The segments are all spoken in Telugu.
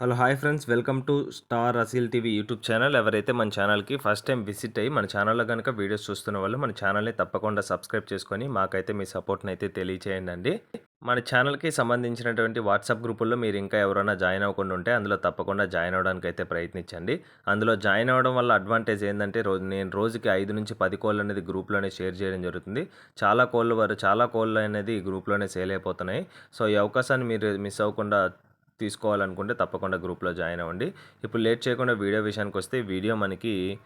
Hello hi friends. Welcome to star Aseel TV YouTube channel. ఎవరైతే మన ఛానల్కి ఫస్ట్ టైం విజిట్ అయ్యి మన ఛానల్లో కనుక వీడియోస్ చూస్తున్న వాళ్ళు మన ఛానల్ని తప్పకుండా సబ్స్క్రైబ్ చేసుకొని మాకైతే మీ సపోర్ట్ని అయితే తెలియచేయండి అండి మన ఛానల్కి సంబంధించినటువంటి వాట్సాప్ గ్రూపుల్లో మీరు ఇంకా ఎవరైనా జాయిన్ అవ్వకుండా ఉంటే అందులో తప్పకుండా జాయిన్ అవ్వడానికి అయితే ప్రయత్నించండి. అందులో జాయిన్ అవ్వడం వల్ల అడ్వాంటేజ్ ఏంటంటే రోజు నేను రోజుకి ఐదు నుంచి పది కోళ్ళు అనేది గ్రూప్లోనే షేర్ చేయడం జరుగుతుంది. చాలా కోళ్ళు వారు చాలా కోళ్ళు అనేది గ్రూప్లోనే సేల్ అయిపోతున్నాయి. సో ఈ అవకాశాన్ని మీరు మిస్ అవ్వకుండా తీసుకోవాలనుకుంటే తప్పకుండా గ్రూప్లో జాయిన్ అవ్వండి. ఇప్పుడు లేట్ చేయకుండా వీడియో విషయానికి వస్తే వీడియో మనకి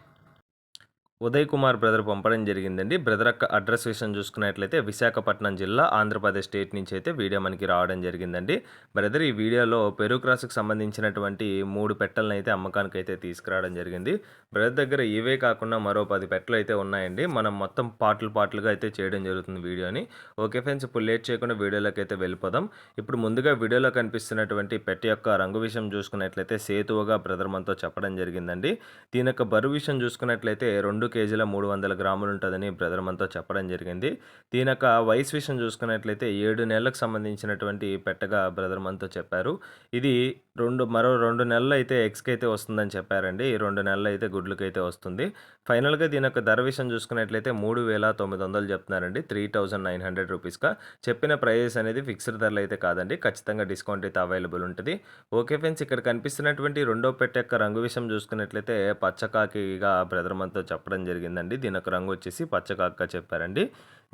ఉదయ్ కుమార్ బ్రదర్ పంపడం జరిగిందండి. బ్రదర్ యొక్క అడ్రస్ విషయం చూసుకున్నట్లయితే విశాఖపట్నం జిల్లా ఆంధ్రప్రదేశ్ స్టేట్ నుంచి అయితే వీడియో మనకి రావడం జరిగిందండి. బ్రదర్ ఈ వీడియోలో పెరుగుక్రాస్కి సంబంధించినటువంటి మూడు పెట్టలను అయితే అమ్మకానికి అయితే తీసుకురావడం జరిగింది. బ్రదర్ దగ్గర ఇవే కాకుండా మరో పది పెట్టలు అయితే ఉన్నాయండి. మనం మొత్తం పాటలు పాటలుగా అయితే చేయడం జరుగుతుంది వీడియోని. ఓకే ఫ్రెండ్స్ ఇప్పుడు లేట్ చేయకుండా వీడియోలోకి అయితే వెళ్ళిపోదాం. ఇప్పుడు ముందుగా వీడియోలో కనిపిస్తున్నటువంటి పెట్ట యొక్క రంగు విషయం చూసుకున్నట్లయితే సేతువుగా బ్రదర్ మనతో చెప్పడం జరిగిందండి. దీని యొక్క బరువు విషయం చూసుకున్నట్లయితే రెండు కేజీల మూడు వందల గ్రాములు ఉంటుందని బ్రదర్ మనతో చెప్పడం జరిగింది. దీని యొక్క వయసు విషయం చూసుకున్నట్లయితే ఏడు నెలలకు సంబంధించినటువంటి పెట్టగా బ్రదర్ మనతో చెప్పారు. ఇది రెండు మరో రెండు నెలలు అయితే ఎగ్స్కి అయితే వస్తుందని చెప్పారండి. ఈ రెండు నెలలు అయితే గుడ్లకి అయితే వస్తుంది. ఫైనల్గా దీని యొక్క ధర విషయం చూసుకున్నట్లయితే మూడు వేల తొమ్మిది వందలు చెప్తున్నారండి. త్రీ థౌజండ్ నైన్ హండ్రెడ్ రూపీస్గా. చెప్పిన ప్రైజెస్ అనేది ఫిక్స్డ్ ధరలు అయితే కాదండి. ఖచ్చితంగా డిస్కౌంట్ అయితే అవైలబుల్ ఉంటుంది. ఓకే ఫ్రెండ్స్ ఇక్కడ కనిపిస్తున్నటువంటి రెండో పెట్టె యొక్క రంగు విషయం చూసుకున్నట్లయితే పచ్చకాకిగా బ్రదర్ మనతో చెప్పడం జరిగిందండి. దీని యొక్క రంగు వచ్చేసి పచ్చకాక్క చెప్పారండి.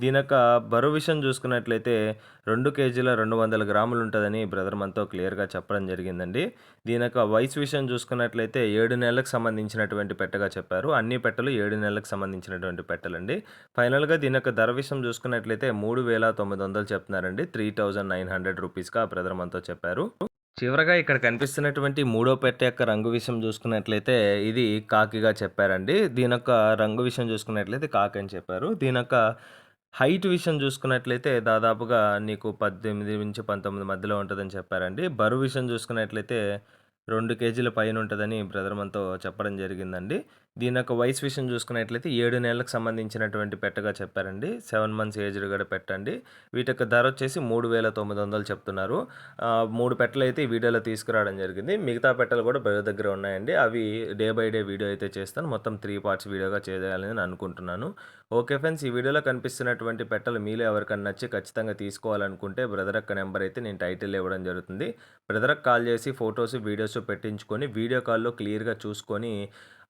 దీని యొక్క బరువు విషయం చూసుకున్నట్లయితే రెండు కేజీల రెండు వందల గ్రాములు ఉంటుందని బ్రదర్ మనతో క్లియర్గా చెప్పడం జరిగిందండి. దీని యొక్క వయసు విషయం చూసుకున్నట్లయితే ఏడు నెలలకు సంబంధించినటువంటి పెట్టగా చెప్పారు. అన్ని పెట్టలు ఏడు నెలలకు సంబంధించినటువంటి పెట్టలండి. ఫైనల్గా దీని యొక్క ధర విషయం చూసుకున్నట్లయితే మూడు వేల తొమ్మిది వందలు చెప్తున్నారండి. త్రీ థౌజండ్ నైన్ హండ్రెడ్ రూపీస్గా బ్రదర్ మనతో చెప్పారు. చివరగా ఇక్కడ కనిపిస్తున్నటువంటి మూడో పెట్టె యొక్క రంగు విషయం చూసుకున్నట్లయితే ఇది కాకిగా చెప్పారండి. దీని యొక్క రంగు విషయం చూసుకున్నట్లయితే కాకి అని చెప్పారు. దీని యొక్క హైట్ విషయం చూసుకున్నట్లయితే దాదాపుగా నీకు పద్దెనిమిది నుంచి పంతొమ్మిది మధ్యలో ఉంటుందని చెప్పారండి. బరువు విషయం చూసుకున్నట్లయితే రెండు కేజీల పైన ఉంటుందని బ్రదర్ మనతో చెప్పడం జరిగిందండి. దీని యొక్క వయసు విషయం చూసుకున్నట్లయితే ఏడు నెలలకు సంబంధించినటువంటి పెట్టగా చెప్పారండి. సెవెన్ మంత్స్ ఏజ్డ్ కూడా పెట్టండి. వీటి యొక్క ధర వచ్చేసి మూడు వేల తొమ్మిది వందలు చెప్తున్నారు. మూడు పెట్టలు అయితే ఈ వీడియోలో తీసుకురావడం జరిగింది. మిగతా పెట్టలు కూడా బ్రదర్ దగ్గర ఉన్నాయండి. అవి డే బై డే వీడియో అయితే చేస్తాను. మొత్తం త్రీ పార్ట్స్ వీడియోగా చేయాలని నేను అనుకుంటున్నాను. ఓకే ఫ్రెండ్స్ ఈ వీడియోలో కనిపిస్తున్నటువంటి పెట్టలు మీలో ఎవరికైనా నచ్చి ఖచ్చితంగా తీసుకోవాలనుకుంటే బ్రదర్ అక్క నెంబర్ అయితే నేను టైటిల్ ఇవ్వడం జరుగుతుంది. బ్రదర్కి కాల్ చేసి ఫొటోస్ వీడియోస్ పెట్టించుకొని వీడియో కాల్లో క్లియర్గా చూసుకొని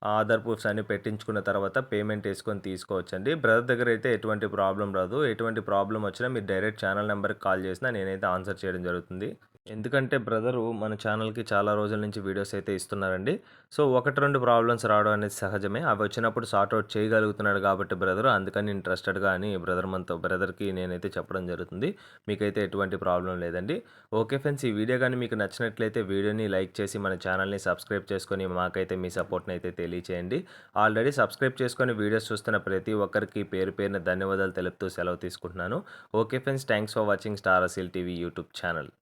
ఆధార్ ప్రూఫ్స్ అన్ని పెట్టించుకున్న తర్వాత పేమెంట్ వేసుకొని తీసుకోవచ్చండి. బ్రదర్ దగ్గర అయితే ఎటువంటి ప్రాబ్లం రాదు. ఎటువంటి ప్రాబ్లం వచ్చినా మీరు డైరెక్ట్ ఛానల్ నెంబర్కి కాల్ చేసినా నేనైతే ఆన్సర్ చేయడం జరుగుతుంది. ఎందుకంటే బ్రదరు మన ఛానల్కి చాలా రోజుల నుంచి వీడియోస్ అయితే ఇస్తున్నారండి. సో ఒకటి రెండు ప్రాబ్లమ్స్ రావడం అనేది సహజమే. అవి వచ్చినప్పుడు సార్ట్అవుట్ చేయగలుగుతున్నాడు కాబట్టి బ్రదర్ అందుకని ఇంట్రెస్టెడ్గా అని బ్రదర్ మనతో బ్రదర్కి నేనైతే చెప్పడం జరుగుతుంది. మీకైతే ఎటువంటి ప్రాబ్లం లేదండి. ఓకే ఫ్రెండ్స్ ఈ వీడియో కానీ మీకు నచ్చినట్లయితే వీడియోని లైక్ చేసి మన ఛానల్ని సబ్స్క్రైబ్ చేసుకొని మాకైతే మీ సపోర్ట్ని అయితే తెలియచేయండి. ఆల్రెడీ సబ్స్క్రైబ్ చేసుకొని వీడియోస్ చూస్తున్న ప్రతి ఒక్కరికి పేరు పేరున ధన్యవాదాలు తెలుపుతూ సెలవు తీసుకుంటున్నాను. Okay friends thanks for watching star Asil TV YouTube channel.